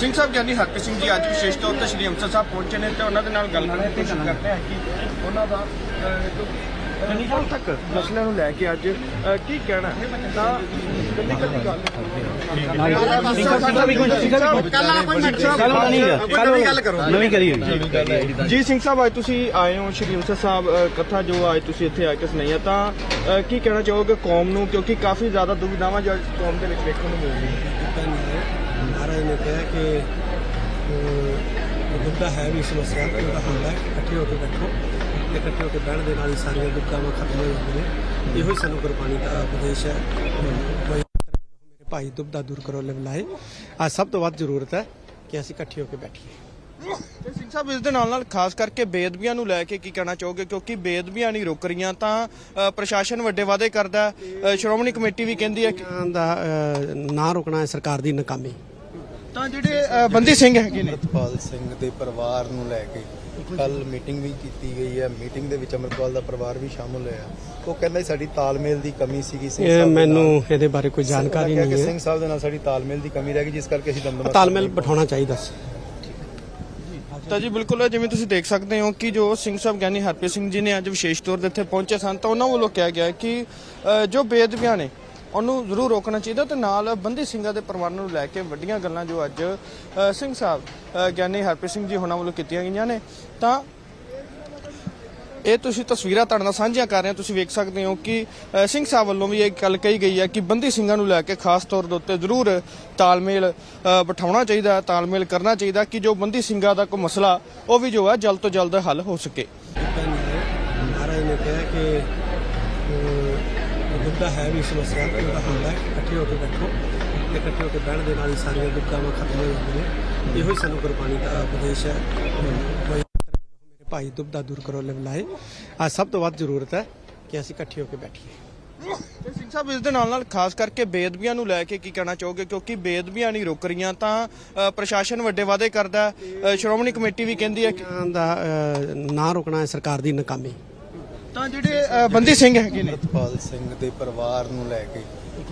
ਸਿੰਘ ਸਾਹਿਬ ਗਿਆਨੀ ਹਰਪ੍ਰੀਤ ਸਿੰਘ ਜੀ ਅੱਜ ਵਿਸ਼ੇਸ਼ ਤੌਰ ਤੇ ਸ਼੍ਰੀ ਅੰਮ੍ਰਿਤਸਰ ਸਾਹਿਬ ਪਹੁੰਚੇ ਨੇ ਤੇ ਉਹਨਾਂ ਦੇ ਨਾਲ ਗੱਲ ਕਰਨ ਦੀ ਕੋਸ਼ਿਸ਼ ਕਰਦੇ ਹਾਂ ਕਿ ਉਹਨਾਂ ਦਾ ਹੁਣ ਤੱਕ ਮਸਲਿਆਂ ਨੂੰ ਲੈ ਕੇ ਅੱਜ ਕੀ ਕਹਿਣਾ? ਤਾਂ ਕੱਲੀ ਕੱਲੀ ਗੱਲ। ਜੀ ਸਿੰਘ ਸਾਹਿਬ ਅੱਜ ਤੁਸੀਂ ਆਏ ਹੋ ਸ਼੍ਰੀ ਅੰਮ੍ਰਿਤਸਰ ਸਾਹਿਬ ਕਥਾ ਜੋ ਅੱਜ ਤੁਸੀਂ ਇੱਥੇ ਆ ਕੇ ਸੁਣਾਈ ਤਾਂ ਕੀ ਕਹਿਣਾ ਚਾਹੋਗੇ ਕੌਮ ਨੂੰ? ਕਿਉਂਕਿ ਕਾਫੀ ਜ਼ਿਆਦਾ ਦੁਵਿਧਾਵਾਂ ਜੋ ਕੌਮ ਦੇ ਵਿੱਚ ਵੇਖਣ ਨੂੰ ਮਿਲ ਰਹੀਆਂ ਮਹਾਰਾਜ ਨੇ ਕਿਹਾ ਕਿ ਦੁੱਖਾ ਹੈ ਵੀ ਸਮੱਸਿਆ ਉਹਦਾ ਹੱਲ ਹੈ ਇਕੱਠੇ ਹੋ ਕੇ ਬੈਠੋ। ਤੇ ਇਕੱਠੇ ਹੋ ਕੇ ਬਹਿਣ ਦੇ ਨਾਲ ਹੀ ਸਾਰੀਆਂ ਦੁੱਖਾਂ ਖਤਮ ਹੋ ਜਾਂਦੀਆਂ ਨੇ। ਇਹੋ ਹੀ ਸਾਨੂੰ ਗੁਰਬਾਣੀ ਦਾ ਉਪਦੇਸ਼ ਹੈ। ਮੇਰੇ ਭਾਈ ਦੁਬਦਾ ਦੂਰ ਕਰੋ ਲਿਵਲਾਏ ਅੱਜ ਸਭ ਤੋਂ ਵੱਧ ਜ਼ਰੂਰਤ ਹੈ ਕਿ ਅਸੀਂ ਇਕੱਠੇ ਹੋ ਕੇ ਬੈਠੀਏ। ਤੇ ਸਿੰਘ ਸਾਹਿਬ ਇਸ ਦੇ ਨਾਲ ਨਾਲ ਖਾਸ ਕਰਕੇ ਬੇਦਬੀਆਂ ਨੂੰ ਲੈ ਕੇ ਕੀ ਕਹਿਣਾ ਚਾਹੋਗੇ? ਕਿਉਂਕਿ ਬੇਦਬੀਆਂ ਨਹੀਂ ਰੁਕ ਰਹੀਆਂ ਤਾਂ ਪ੍ਰਸ਼ਾਸਨ ਵੱਡੇ ਵਾਅਦੇ ਕਰਦਾ ਸ਼੍ਰੋਮਣੀ ਕਮੇਟੀ ਵੀ ਕਹਿੰਦੀ ਹੈ ਦਾ ਨਾ ਰੁਕਣਾ ਹੈ ਸਰਕਾਰ ਦੀ ਨਾਕਾਮੀ। ਤਾਂ ਜਿਹੜੇ ਅ, ਬੰਦੀ ਸਿੰਘ ਹੈਗੇ ਨੇ? ਅਮਰਪਾਲ ਸਿੰਘ ਦੇ ਪਰਿਵਾਰ ਨੂੰ ਲੈ ਕੇ ਕੱਲ ਮੀਟਿੰਗ ਵੀ ਕੀਤੀ ਗਈ ਹੈ। ਮੀਟਿੰਗ ਦੇ ਵਿੱਚ ਅਮਰਪਾਲ ਦਾ ਪਰਿਵਾਰ ਵੀ ਸ਼ਾਮਲ ਹੋਇਆ। ਉਹ ਕਹਿੰਦਾ ਸਾਡੀ ਤਾਲਮੇਲ ਦੀ ਕਮੀ ਸੀਗੀ। ਸਿੰਘ ਇਹ ਸਾਹਿਬ ਦੇ ਮੈਨੂੰ ਨਾਲ। ਇਹਦੇ ਬਾਰੇ ਕੋਈ ਜਾਣਕਾਰੀ ਉਹਨਾਂ ਕਿਹਾ ਨਹੀਂ ਕਿ ਹੈ। ਸਿੰਘ ਸਾਹਿਬ ਦੇ ਨਾਲ ਸਾਡੀ ਤਾਲਮੇਲ ਦੀ ਕਮੀ ਰਹਿ ਗਈ ਜਿਸ ਕਰਕੇ ਅਸੀਂ ਦਮਦਮਾ ਤਾਲਮੇਲ ਬਿਠਾਉਣਾ ਚਾਹੀਦਾ ਸੀ। ਤਾਂ ਜੀ ਬਿਲਕੁਲ ਜਿਵੇਂ ਤੁਸੀਂ ਦੇਖ ਸਕਦੇ ਹੋ ਕਿ ਜੋ ਸਿੰਘ ਸਾਹਿਬ ਗਿਆਨੀ ਹਰਪ੍ਰੀਤ ਸਿੰਘ ਜੀ ਨੇ ਅੱਜ ਵਿਸ਼ੇਸ਼ ਤੌਰ ਤੇ ਇੱਥੇ ਪਹੁੰਚੇ ਸਨ ਤਾਂ ਉਹਨਾਂ ਵੱਲੋਂ ਕਿਹਾ ਗਿਆ ਕਿ ਅ, ਜੋ ਬੇਦਬੀਆਂ ਨੇ ਉਹਨੂੰ ਜ਼ਰੂਰ ਰੋਕਣਾ ਚਾਹੀਦਾ ਤੇ ਨਾਲ ਬੰਦੀ ਸਿੰਘਾਂ ਦੇ ਪਰਿਵਾਰ ਨੂੰ ਲੈ ਕੇ ਵੱਡੀਆਂ ਗੱਲਾਂ ਜੋ ਅੱਜ ਸਿੰਘ ਸਾਹਿਬ ਗਿਆਨੀ ਹਰਪ੍ਰੀਤ ਸਿੰਘ ਜੀ ਹੋਣਾ ਵੱਲੋਂ ਕੀਤੀਆਂ ਗਈਆਂ ਨੇ। ਤਾਂ ਇਹ ਤੁਸੀਂ ਤਸਵੀਰਾਂ ਤੁਹਾਡੇ ਨਾਲ ਸਾਂਝੀਆਂ ਕਰ ਰਹੇ ਹੋ ਤੁਸੀਂ ਵੇਖ ਸਕਦੇ ਹੋ ਕਿ ਸਿੰਘ ਸਾਹਿਬ ਵੱਲੋਂ ਵੀ ਇਹ ਗੱਲ ਕਹੀ ਗਈ ਹੈ ਕਿ ਬੰਦੀ ਸਿੰਘਾਂ ਨੂੰ ਲੈ ਕੇ ਖਾਸ ਤੌਰ ਦੇ ਉੱਤੇ ਜ਼ਰੂਰ ਤਾਲਮੇਲ ਬਿਠਾਉਣਾ ਚਾਹੀਦਾ ਹੈ, ਤਾਲਮੇਲ ਕਰਨਾ ਚਾਹੀਦਾ ਕਿ ਜੋ ਬੰਦੀ ਸਿੰਘਾਂ ਦਾ ਕੋਈ ਮਸਲਾ ਉਹ ਵੀ ਜੋ ਹੈ ਜਲਦ ਤੋਂ ਜਲਦ ਹੱਲ ਹੋ ਸਕੇ। ਮਹਾਰਾਜ ਨੇ ਕਿਹਾ ਕਿ ਦੁੱਖਾ ਹੈ ਵੀ ਸਮੱਸਿਆ ਉਹਦਾ ਹੱਲ ਹੈ ਇਕੱਠੇ ਹੋ ਕੇ ਬੈਠੋ ਤੇ ਇਕੱਠੇ ਹੋ ਕੇ ਬਹਿਣ ਦੇ ਨਾਲ ਹੀ ਸਾਰੀਆਂ ਦੁੱਖਾਂ ਖਤਮ ਹੋ ਜਾਂਦੀਆਂ ਨੇ। ਇਹੋ ਹੀ ਸਾਨੂੰ ਗੁਰਬਾਣੀ ਦਾ ਉਪਦੇਸ਼ ਹੈ। ਕੋਈ ਮੇਰੇ ਭਾਈ ਦੁਬਦਾ ਦੂਰ ਕਰੋ ਲਿਵਲਾਏ ਅੱਜ ਸਭ ਤੋਂ ਵੱਧ ਜ਼ਰੂਰਤ ਹੈ ਕਿ ਅਸੀਂ ਇਕੱਠੇ ਹੋ ਕੇ ਬੈਠੀਏ। ਤੇ ਸਿੰਘ ਸਾਹਿਬ ਇਸ ਦੇ ਨਾਲ ਨਾਲ ਖਾਸ ਕਰਕੇ ਬੇਦਬੀਆਂ ਨੂੰ ਲੈ ਕੇ ਕੀ ਕਹਿਣਾ ਚਾਹੋਗੇ? ਕਿਉਂਕਿ ਬੇਦਬੀਆਂ ਨਹੀਂ ਰੁਕ ਰਹੀਆਂ ਤਾਂ ਪ੍ਰਸ਼ਾਸਨ ਵੱਡੇ ਵਾਅਦੇ ਕਰਦਾ ਸ਼੍ਰੋਮਣੀ ਕਮੇਟੀ ਵੀ ਕਹਿੰਦੀ ਹੈ ਦਾ ਨਾ ਰੁਕਣਾ ਹੈ ਸਰਕਾਰ ਦੀ ਨਾਕਾਮੀ। ਤਾਂ ਜਿਹੜੇ ਅ, ਬੰਦੀ ਸਿੰਘ ਹੈਗੇ ਨੇ? ਅਮਰਪਾਲ ਸਿੰਘ ਦੇ ਪਰਿਵਾਰ ਨੂੰ ਲੈ ਕੇ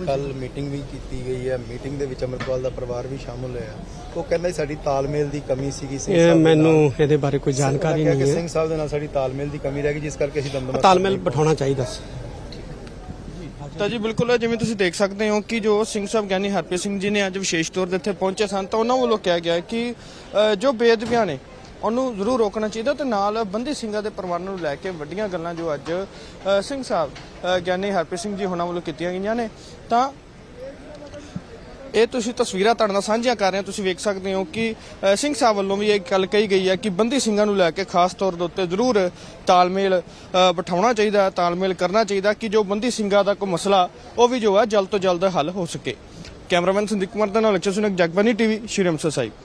ਕੱਲ ਮੀਟਿੰਗ ਵੀ ਕੀਤੀ ਗਈ ਹੈ। ਮੀਟਿੰਗ ਦੇ ਵਿੱਚ ਅਮਰਪਾਲ ਦਾ ਪਰਿਵਾਰ ਵੀ ਸ਼ਾਮਲ ਹੋਇਆ। ਉਹ ਕਹਿੰਦਾ ਸਾਡੀ ਤਾਲਮੇਲ ਦੀ ਕਮੀ ਸੀਗੀ। ਸਿੰਘ ਇਹ ਸਾਹਿਬ ਦੇ ਮੈਨੂੰ ਨਾਲ। ਇਹਦੇ ਬਾਰੇ ਕੋਈ ਜਾਣਕਾਰੀ ਉਹਨਾਂ ਕਿਹਾ ਨਹੀਂ ਕਿ ਹੈ। ਸਿੰਘ ਸਾਹਿਬ ਦੇ ਨਾਲ ਸਾਡੀ ਤਾਲਮੇਲ ਦੀ ਕਮੀ ਰਹਿ ਗਈ ਜਿਸ ਕਰਕੇ ਅਸੀਂ ਦਮਦਮਾ ਤਾਲਮੇਲ ਬਿਠਾਉਣਾ ਚਾਹੀਦਾ ਸੀ। ਤਾਂ ਜੀ ਬਿਲਕੁਲ ਜਿਵੇਂ ਤੁਸੀਂ ਦੇਖ ਸਕਦੇ ਹੋ ਕਿ ਜੋ ਸਿੰਘ ਸਾਹਿਬ ਗਿਆਨੀ ਹਰਪ੍ਰੀਤ ਸਿੰਘ ਜੀ ਨੇ ਅੱਜ ਵਿਸ਼ੇਸ਼ ਤੌਰ ਤੇ ਇੱਥੇ ਪਹੁੰਚੇ ਸਨ ਤਾਂ ਉਹਨਾਂ ਵੱਲੋਂ ਕਿਹਾ ਗਿਆ ਕਿ ਅ, ਜੋ ਬੇਦਬੀਆਂ ਨੇ ਉਹਨੂੰ ਜ਼ਰੂਰ ਰੋਕਣਾ ਚਾਹੀਦਾ ਤੇ ਨਾਲ ਬੰਦੀ ਸਿੰਘਾਂ ਦੇ ਪਰਿਵਾਰ ਨੂੰ ਲੈ ਕੇ ਵੱਡੀਆਂ ਗੱਲਾਂ ਜੋ ਅੱਜ ਸਿੰਘ ਸਾਹਿਬ ਗਿਆਨੀ ਹਰਪ੍ਰੀਤ ਸਿੰਘ ਜੀ ਹੋਣਾ ਵੱਲੋਂ ਕੀਤੀਆਂ ਗਈਆਂ ਨੇ। ਤਾਂ ਇਹ ਤੁਸੀਂ ਤਸਵੀਰਾਂ ਤੁਹਾਡੇ ਨਾਲ ਸਾਂਝੀਆਂ ਕਰ ਰਹੇ ਹੋ ਤੁਸੀਂ ਵੇਖ ਸਕਦੇ ਹੋ ਕਿ ਸਿੰਘ ਸਾਹਿਬ ਵੱਲੋਂ ਵੀ ਇਹ ਗੱਲ ਕਹੀ ਗਈ ਹੈ ਕਿ ਬੰਦੀ ਸਿੰਘਾਂ ਨੂੰ ਲੈ ਕੇ ਖਾਸ ਤੌਰ ਦੇ ਉੱਤੇ ਜ਼ਰੂਰ ਤਾਲਮੇਲ ਬਿਠਾਉਣਾ ਚਾਹੀਦਾ ਹੈ, ਤਾਲਮੇਲ ਕਰਨਾ ਚਾਹੀਦਾ ਕਿ ਜੋ ਬੰਦੀ ਸਿੰਘਾਂ ਦਾ ਕੋਈ ਮਸਲਾ ਉਹ ਵੀ ਜੋ ਹੈ ਜਲਦ ਤੋਂ ਜਲਦ ਹੱਲ ਹੋ ਸਕੇ। ਕੈਮਰਾਮੈਨ ਸੰਦੀਪ ਕੁਮਾਰ ਦਾ ਨਾਲ ਲਕਸ਼ਣ ਸੁਨਕ ਜਗਬਾਨੀ ਟੀਵੀ ਸ਼੍ਰੀ ਅੰਮ੍ਰਿਤਸਰ ਸਾਹਿਬ।